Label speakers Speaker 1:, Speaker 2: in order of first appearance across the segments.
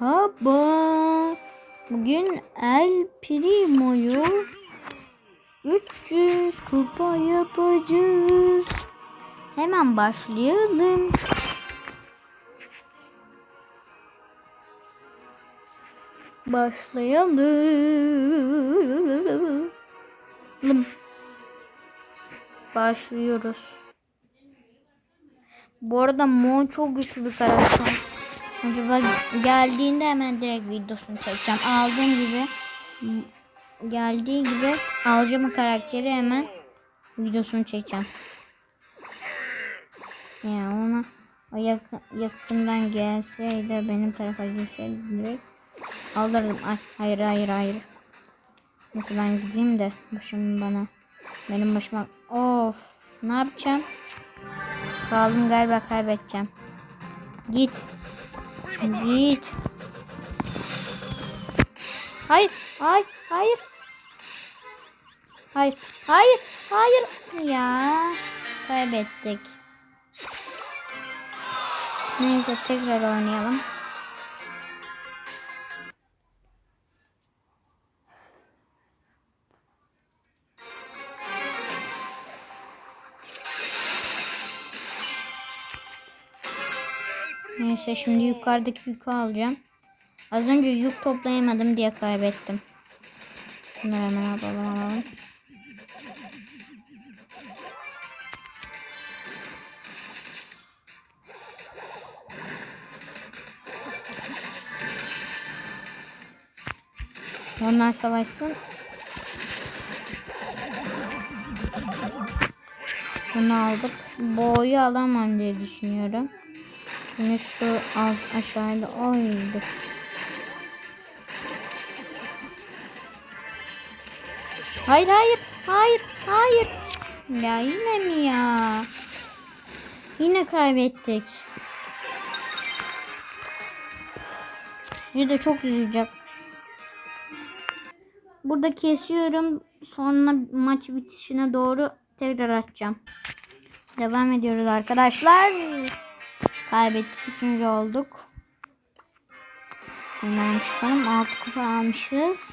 Speaker 1: Merhaba. Bugün El Primo'yu 300 kupa yapacağız. Hemen başlayalım. Başlayalım. Lım. Başlıyoruz. Bu arada Mo çok güçlü bir karakter. Acaba geldiğinde hemen direkt videosunu çekeceğim. Aldığım gibi geldiği gibi alacağım karakteri hemen videosunu çekeceğim. Yani ona o yakın, yakından gelseydi benim tarafa gelseydi direkt alırdım. Ay, hayır hayır hayır. Neyse ben gideyim de şimdi bana benim başıma of ne yapacağım? Kaldım galiba kaybedeceğim. Git. Git. Hayır, hayır, hayır. Hayır, hayır, hayır. Ya, kaybettik. Neyse tekrar oynayalım. Neyse şimdi yukarıdaki yükü alacağım. Az önce yük toplayamadım diye kaybettim. Bunları hemen alalım alalım. Onlar savaşsın. Bunu aldık. Boğuyu alamam diye düşünüyorum. Şimdi şu alt aşağıda oydu. Hayır hayır hayır hayır. Ya yine mi ya? Yine kaybettik. De çok üzülecek. Burada kesiyorum. Sonra maç bitişine doğru tekrar açacağım. Devam ediyoruz arkadaşlar. Kaybettik. Üçüncü olduk. Hemen çıkalım. Altı kupa almışız.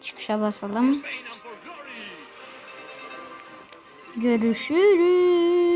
Speaker 1: Çıkışa basalım. Görüşürüz.